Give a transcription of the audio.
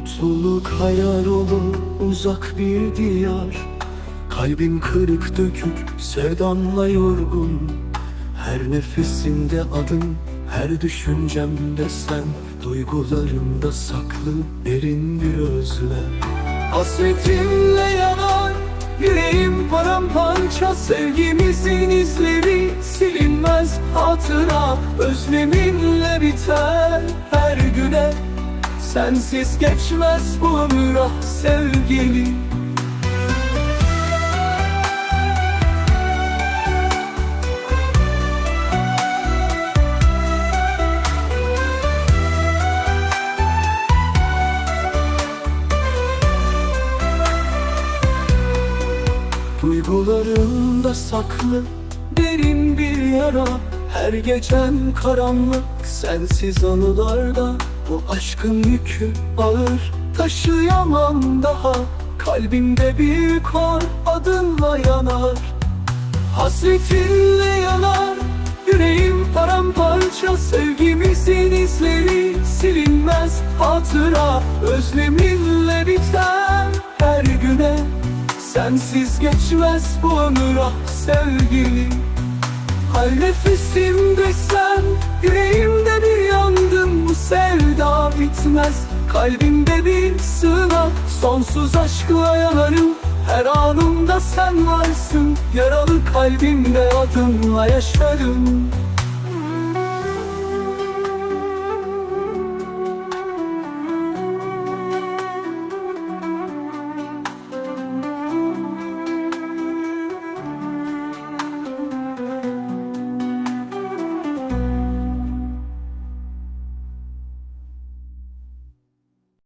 Mutluluk hayal olur uzak bir diyar. Kalbim kırık dökük sevdanla yorgun. Her nefesimde adın her düşüncemde sen. Duygularımda saklı derin bir özlem. Hasretinle yanar yüreğim paramparça. Sevgimizin izleri silinmez hatıra Özleminle biter. Her güne Sensiz geçmez bu ömür ah sevgilim Duygularımda saklı derin bir yara Her gecem karanlık sensiz anılarda Bu aşkın yükü ağır. Taşıyamam daha Kalbimde bir kor adınla yanar. Hasretinle yanar yüreğim paramparça Sevgimizin izleri silinmez hatıra. Özleminle biter her güne Sensiz geçmez bu ömür ah sevgilim Her nefesimde sen Yüreğimde bir yangın Bu sevda bitmez Kalbimde bir sığınak. Sonsuz aşkla yanarım Her anımda sen varsın. Yaralı kalbimde adınla yaşarım